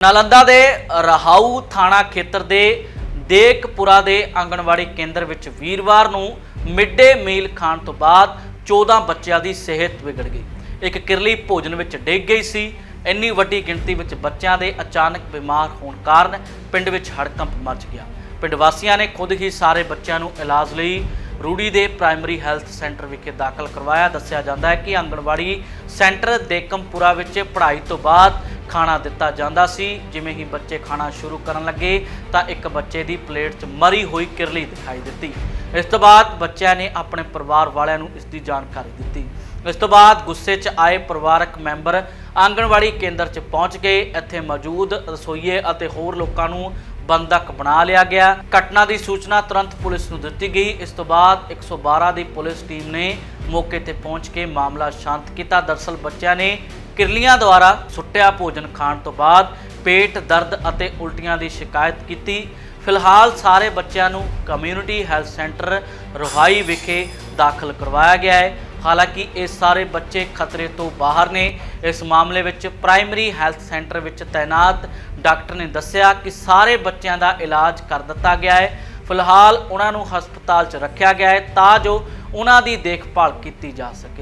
ਨਾਲੰਦਾ ਦੇ ਰਹਾਊ ਥਾਣਾ ਖੇਤਰ ਦੇ ਦੇਖਪੁਰਾ ਦੇ ਆਂਗਣਵਾੜੀ ਕੇਂਦਰ ਵਿੱਚ ਵੀਰਵਾਰ ਨੂੰ ਮਿੱਡੇ ਮੀਲ ਖਾਣ ਤੋਂ ਬਾਅਦ 14 ਬੱਚਿਆਂ ਦੀ ਸਿਹਤ ਵਿਗੜ ਗਈ। ਇੱਕ ਕਿਰਲੀ ਭੋਜਨ ਵਿੱਚ ਡਿੱਗ ਗਈ ਸੀ। ਇੰਨੀ ਵੱਡੀ ਗਿਣਤੀ ਵਿੱਚ ਬੱਚਿਆਂ ਦੇ ਅਚਾਨਕ ਬਿਮਾਰ ਹੋਣ ਕਾਰਨ ਪਿੰਡ ਵਿੱਚ ਹੜਕੰਪ ਮਚ ਗਿਆ। ਪਿੰਡ ਵਾਸੀਆਂ ਨੇ ਖੁਦ ਹੀ ਸਾਰੇ ਬੱਚਿਆਂ ਨੂੰ ਇਲਾਜ ਲਈ ਰੂੜੀ ਦੇ ਪ੍ਰਾਇਮਰੀ ਹੈਲਥ ਸੈਂਟਰ ਵਿਖੇ ਦਾਖਲ ਕਰਵਾਇਆ। ਦੱਸਿਆ ਜਾਂਦਾ ਹੈ ਕਿ ਆਂਗਣਵਾੜੀ ਸੈਂਟਰ ਦੇਕਮਪੁਰਾ ਵਿੱਚ ਪੜ੍ਹਾਈ ਤੋਂ ਬਾਅਦ ਖਾਣਾ ਦਿੱਤਾ ਜਾਂਦਾ ਸੀ। ਜਿਵੇਂ ਹੀ ਬੱਚੇ ਖਾਣਾ ਸ਼ੁਰੂ ਕਰਨ ਲੱਗੇ ਤਾਂ ਇੱਕ ਬੱਚੇ ਦੀ ਪਲੇਟ 'ਚ ਮਰੀ ਹੋਈ ਕਿਰਲੀ ਦਿਖਾਈ ਦਿੱਤੀ। ਇਸ ਤੋਂ ਬਾਅਦ ਬੱਚਿਆਂ ਨੇ ਆਪਣੇ ਪਰਿਵਾਰ ਵਾਲਿਆਂ ਨੂੰ ਇਸ ਦੀ ਜਾਣਕਾਰੀ ਦਿੱਤੀ। ਇਸ ਤੋਂ ਬਾਅਦ ਗੁੱਸੇ 'ਚ ਆਏ ਪਰਿਵਾਰਕ ਮੈਂਬਰ ਆਂਗਣਵਾੜੀ ਕੇਂਦਰ 'ਚ ਪਹੁੰਚ ਗਏ। ਇੱਥੇ ਮੌਜੂਦ ਰਸੋਈਏ ਅਤੇ ਹੋਰ ਲੋਕਾਂ ਨੂੰ ਬੰਦਕ ਬਣਾ ਲਿਆ ਗਿਆ। ਘਟਨਾ ਦੀ ਸੂਚਨਾ ਤੁਰੰਤ ਪੁਲਿਸ ਨੂੰ ਦਿੱਤੀ ਗਈ। ਇਸ ਤੋਂ ਬਾਅਦ 112 ਦੀ ਪੁਲਿਸ ਟੀਮ ਨੇ ਮੌਕੇ ਤੇ ਪਹੁੰਚ ਕੇ ਮਾਮਲਾ ਸ਼ਾਂਤ ਕੀਤਾ। ਦਰਸਲ ਬੱਚਿਆਂ ਨੇ ਕਿਰਲੀਆਂ ਦੁਆਰਾ ਸੁੱਟਿਆ ਭੋਜਨ ਖਾਣ ਤੋਂ ਬਾਅਦ ਪੇਟ, ਦਰਦ ਅਤੇ ਉਲਟੀਆਂ ਦੀ ਸ਼ਿਕਾਇਤ ਕੀਤੀ। ਫਿਲਹਾਲ ਸਾਰੇ ਬੱਚਿਆਂ ਨੂੰ ਕਮਿਊਨਿਟੀ ਹੈਲਥ ਸੈਂਟਰ ਰੋਹਾਈ ਵਿਖੇ ਦਾਖਲ ਕਰਵਾਇਆ ਗਿਆ ਹੈ। ਹਾਲਾਂਕਿ ਇਹ ਸਾਰੇ ਬੱਚੇ ਖਤਰੇ ਤੋਂ ਬਾਹਰ ਨੇ। ਇਸ ਮਾਮਲੇ ਵਿੱਚ ਪ੍ਰਾਇਮਰੀ ਹੈਲਥ ਸੈਂਟਰ ਵਿੱਚ ਤਾਇਨਾਤ ਡਾਕਟਰ ਨੇ ਦੱਸਿਆ ਕਿ ਸਾਰੇ ਬੱਚਿਆਂ ਦਾ ਇਲਾਜ ਕਰ ਦਿੱਤਾ ਗਿਆ ਹੈ। ਫਿਲਹਾਲ ਉਹਨਾਂ ਨੂੰ ਹਸਪਤਾਲ 'ਚ ਰੱਖਿਆ ਗਿਆ ਹੈ ਤਾਂ ਜੋ ਉਹਨਾਂ ਦੀ ਦੇਖਭਾਲ ਕੀਤੀ ਜਾ ਸਕੇ।